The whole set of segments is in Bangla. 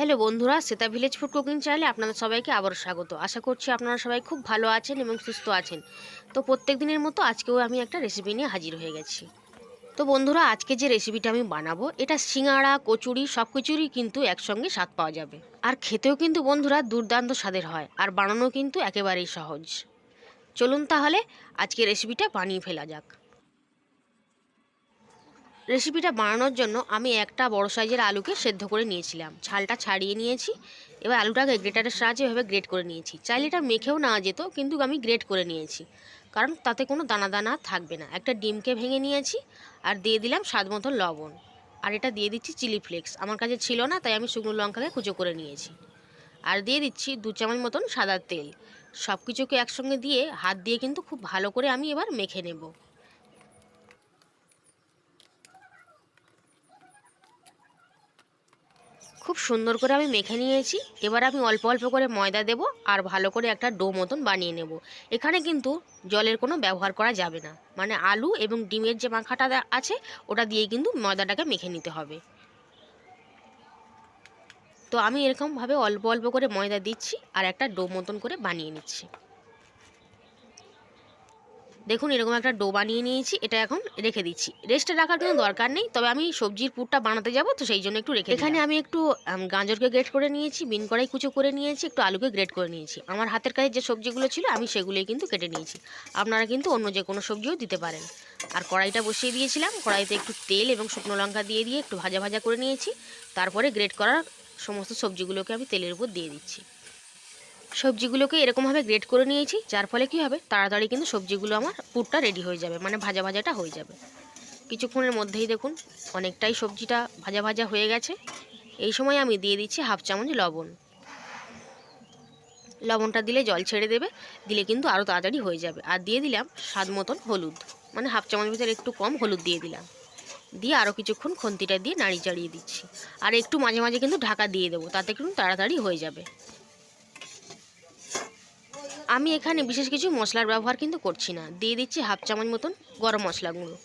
হ্যালো বন্ধুরা, সেতা ভিলেজ ফুড কুকিং চ্যানেলে আপনাদের সবাইকে আবারও স্বাগত। আশা করছি আপনারা সবাই খুব ভালো আছেন এবং সুস্থ আছেন। তো প্রত্যেক দিনের মতো আজকেও আমি একটা রেসিপি নিয়ে হাজির হয়ে গেছি। তো বন্ধুরা, আজকে যে রেসিপিটা আমি বানাবো, এটা সিঙাড়া, কচুরি সব কিছুরই কিন্তু একসঙ্গে স্বাদ পাওয়া যাবে। আর খেতেও কিন্তু বন্ধুরা দুর্দান্ত স্বাদের হয়, আর বানানো কিন্তু একেবারেই সহজ। চলুন তাহলে আজকে রেসিপিটা বানিয়ে ফেলা যাক। রেসিপিটা বানানোর জন্য আমি একটা বড় সাইজের আলুকে সেদ্ধ করে নিয়েছিলাম। ছালটা ছাড়িয়ে নিয়েছি, এবার আলুটাকে গ্রেটারের সাহায্যে এভাবে গ্রেট করে নিয়েছি। চাইলে এটা মেখেও নেওয়া যেত, কিন্তু আমি গ্রেট করে নিয়েছি, কারণ তাতে কোনো দানা দানা থাকবে না। একটা ডিমকে ভেঙে নিয়েছি আর দিয়ে দিলাম স্বাদ মতো লবণ। আর এটা দিয়ে দিচ্ছি চিলি ফ্লেক্স। আমার কাছে ছিল না, তাই আমি শুকনো লঙ্কাকে কুচো করে নিয়েছি। আর দিয়ে দিচ্ছি দু চামচ মতন সাদা তেল। সব কিছুকে একসঙ্গে দিয়ে হাত দিয়ে কিন্তু খুব ভালো করে আমি এবার মেখে নেব। খুব সুন্দর করে আমি মেখে নিয়েছি। এবার আমি অল্প অল্প করে ময়দা দেব আর ভালো করে একটা ডো মতন বানিয়ে নেব। এখানে কিন্তু জলের কোনো ব্যবহার করা যাবে না। মানে আলু এবং ডিমের যে মাখাটা আছে, ওটা দিয়েই কিন্তু ময়দাটাকে মেখে নিতে হবে। তো আমি এরকমভাবে অল্প অল্প করে ময়দা দিচ্ছি আর একটা ডো মতন করে বানিয়ে নিচ্ছি। দেখুন, এরকম একটা ডো বানিয়ে নিয়েছি, এটা এখন রেখে দিচ্ছি। রেস্টে রাখার কোনো দরকার নেই, তবে আমি সবজির পুরটা বানাতে যাব, তো সেই জন্য একটু রেখে এখানে আমি একটু গাজরকে গ্রেট করে নিয়েছি, বিন কড়াই কুচো করে নিয়েছি, একটু আলুকে গ্রেট করে নিয়েছি। আমার হাতের কাছে যে সবজিগুলো ছিল, আমি সেগুলোই কিন্তু কেটে নিয়েছি। আপনারা কিন্তু অন্য যে কোনো সবজিও দিতে পারেন। আর কড়াইটা বসিয়ে দিয়েছিলাম, কড়াইতে একটু তেল এবং শুকনো লঙ্কা দিয়ে দিয়ে একটু ভাজা ভাজা করে নিয়েছি। তারপরে গ্রেট করার সমস্ত সবজিগুলোকে আমি তেলের উপর দিয়ে দিচ্ছি। সবজিগুলোকে এরকমভাবে গ্রেড করে নিয়েছি, যার ফলে কী হবে? তাড়াতাড়ি কিন্তু সবজিগুলো আমার পুরটা রেডি হয়ে যাবে মানে ভাজা ভাজাটা হয়ে যাবে। কিছুক্ষণের মধ্যেই দেখুন, অনেকটাই সবজিটা ভাজা ভাজা হয়ে গেছে। এই সময় আমি দিয়ে দিচ্ছি হাফ চামচ লবণ। লবণটা দিলে জল ছেড়ে দেবে, দিলে কিন্তু আরও তাড়াতাড়ি হয়ে যাবে। আর দিয়ে দিলাম স্বাদ মতন হলুদ মানে হাফ চামচ ভিতরে একটু কম হলুদ দিয়ে দিলাম। দিয়ে আরও কিছুক্ষণ খন্তিটা দিয়ে নাড়ি চাড়িয়ে দিচ্ছি। আর একটু মাঝে মাঝে কিন্তু ঢাকা দিয়ে দেবো, তাতে কিন্তু তাড়াতাড়ি হয়ে যাবে। আমি এখানে বিশেষ কিছু মশলার ব্যবহার কিন্তু করছি না। দিয়ে দিচ্ছি হাফ চামচ মতন গরম মশলা গুঁড়ো।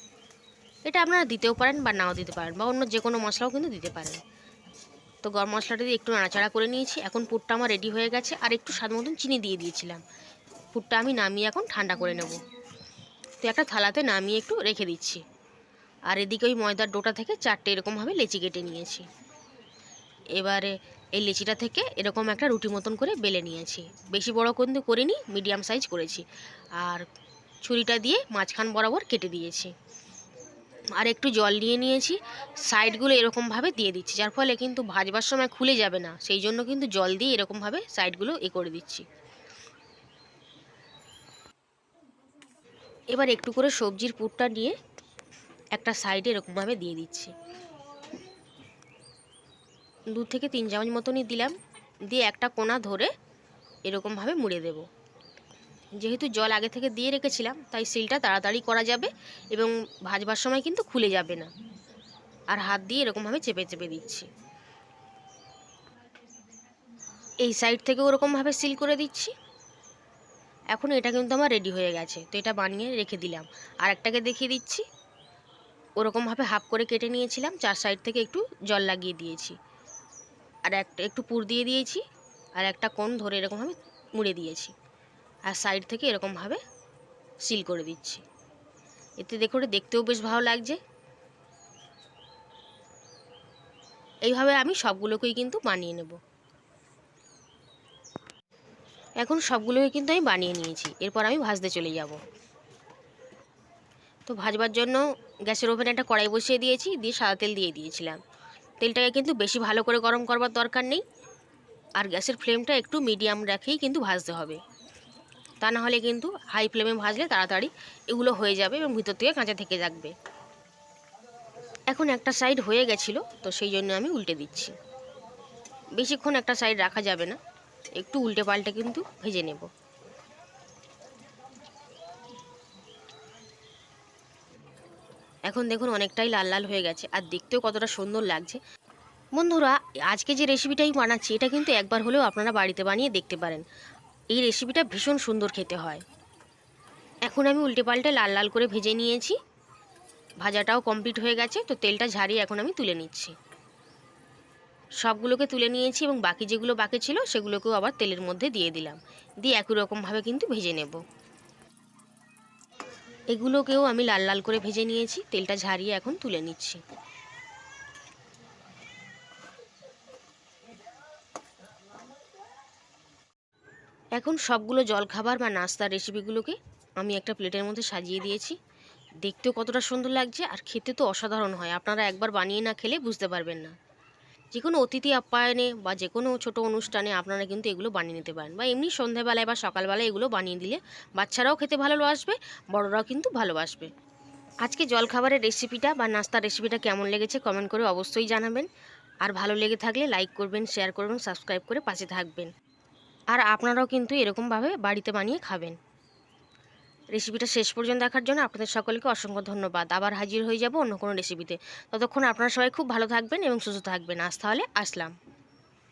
এটা আপনারা দিতেও পারেন বা নাও দিতে পারেন বা অন্য যে কোনো মশলাও কিন্তু দিতে পারেন। তো গরম মশলাটা দিয়ে একটু নাড়াচাড়া করে নিয়েছি। এখন পুরটা আমার রেডি হয়ে গেছে আর একটু স্বাদ মতন চিনি দিয়ে দিয়েছিলাম। পুরটা আমি নামিয়ে এখন ঠান্ডা করে নেব। তো একটা থালাতে নামিয়ে একটু রেখে দিচ্ছি। আর এদিকে ওই ময়দার ডোটা থেকে চারটে এরকমভাবে লেচি কেটে নিয়েছি। এবারে এই লেচিটা থেকে এরকম একটা রুটি মতন করে বেলে নিয়েছি। বেশি বড় কিন্তু করিনি, মিডিয়াম সাইজ করেছি। আর ছুরিটা দিয়ে মাঝখান বরাবর কেটে দিয়েছি। আর একটু জল নিয়ে নিয়েছি, সাইডগুলো এরকমভাবে দিয়ে দিচ্ছি, যার ফলে কিন্তু ভাজবার সময় খুলে যাবে না। সেই জন্য কিন্তু জল দিয়ে এরকমভাবে সাইডগুলো এ করে দিচ্ছি। এবার একটু করে সবজির পুরটা নিয়ে একটা সাইডে এরকমভাবে দিয়ে দিচ্ছি। দু থেকে তিন চামচ মতনই দিলাম। দিয়ে একটা কোনা ধরে এরকমভাবে মুড়ে দেব। যেহেতু জল আগে থেকে দিয়ে রেখেছিলাম, তাই সিলটা তাড়াতাড়ি করা যাবে এবং ভাজবার সময় কিন্তু খুলে যাবে না। আর হাত দিয়ে এরকমভাবে চেপে চেপে দিচ্ছি। এই সাইড থেকে ওরকমভাবে সিল করে দিচ্ছি। এখন এটা কিন্তু আমার রেডি হয়ে গেছে, তো এটা বানিয়ে রেখে দিলাম। আর একটাকে দেখিয়ে দিচ্ছি। ওরকমভাবে হাফ করে কেটে নিয়েছিলাম, চার সাইড থেকে একটু জল লাগিয়ে দিয়েছি। আর একটা, একটু পুর দিয়ে দিয়েছি, আর একটা কোণ ধরে এরকমভাবে মুড়ে দিয়েছি। আর সাইড থেকে এরকমভাবে সিল করে দিচ্ছি। এতে দেখে দেখতেও বেশ ভালো লাগছে। এইভাবে আমি সবগুলোকেই কিন্তু বানিয়ে নেব। এখন সবগুলোকে কিন্তু আমি বানিয়ে নিয়েছি। এরপর আমি ভাজতে চলে যাব। তো ভাজবার জন্য গ্যাসের ওভেনে একটা কড়াই বসিয়ে দিয়েছি, দিয়ে সাদা তেল দিয়ে দিয়েছিলাম। তেলটাকে কিন্তু বেশি ভালো করে গরম করবার দরকার নেই। আর গ্যাসের ফ্লেমটা একটু মিডিয়াম রেখেই কিন্তু ভাজতে হবে। তা না হলে কিন্তু হাই ফ্লেমে ভাজলে তাড়াতাড়ি এগুলো হয়ে যাবে এবং ভিতর থেকে কাঁচা থেকে থাকবে। এখন একটা সাইড হয়ে গেছিল, তো সেই জন্য আমি উল্টে দিচ্ছি। বেশিক্ষণ একটা সাইড রাখা যাবে না, একটু উল্টে পাল্টে কিন্তু ভেজে নেব। এখন দেখুন অনেকটাই লাল লাল হয়ে গেছে আর দেখতেও কতটা সুন্দর লাগছে। বন্ধুরা, আজকে যে রেসিপিটাই বানাচ্ছি, এটা কিন্তু একবার হলেও আপনারা বাড়িতে বানিয়ে দেখতে পারেন। এই রেসিপিটা ভীষণ সুন্দর খেতে হয়। এখন আমি উল্টে পাল্টে লাল লাল করে ভেজে নিয়েছি। ভাজাটাও কমপ্লিট হয়ে গেছে, তো তেলটা ঝারিয়ে এখন আমি তুলে নিচ্ছি। সবগুলোকে তুলে নিয়েছি এবং বাকি যেগুলো বাকি ছিল, সেগুলোকেও আবার তেলের মধ্যে দিয়ে দিলাম। দিয়ে একই রকমভাবে কিন্তু ভেজে নেব। এগুলোকেও আমি লাল লাল করে ভেজে নিয়েছি। তেলটা ঝারিয়ে এখন তুলে নিচ্ছি। এখন সবগুলো জলখাবার বা নাস্তার রেসিপিগুলোকে আমি একটা প্লেটের মধ্যে সাজিয়ে দিয়েছি। দেখতেও কতটা সুন্দর লাগছে, আর খেতে তো অসাধারণ হয়। আপনারা একবার বানিয়ে না খেলে বুঝতে পারবেন না। যে কোনো অতিথি আপ্যায়নে বা যে কোনো ছোটো অনুষ্ঠানে আপনারা কিন্তু এগুলো বানিয়ে নিতে পারেন। বা এমনি সন্ধ্যাবেলায় বা সকালবেলায় এগুলো বানিয়ে দিলে বাচ্চারাও খেতে ভালোবাসবে বড়রাও কিন্তু ভালোবাসবে। আজকে জলখাবারের রেসিপিটা বা নাস্তার রেসিপিটা কেমন লেগেছে কমেন্ট করে অবশ্যই জানাবেন। আর ভালো লেগে থাকলে লাইক করবেন শেয়ার করবেন সাবস্ক্রাইব করে পাশে থাকবেন। আর আপনারাও কিন্তু এরকমভাবে বাড়িতে বানিয়ে খাবেন। রেসিপিটা শেষ পর্যন্ত দেখার জন্য আপনাদের সকলকে অসংখ্য ধন্যবাদ। আবার হাজির হয়ে যাব অন্য কোনো রেসিপিতে ততক্ষণ আপনারা সবাই খুব ভালো থাকবেন এবং সুস্থ থাকবেন। আজ তাহলে আসলাম।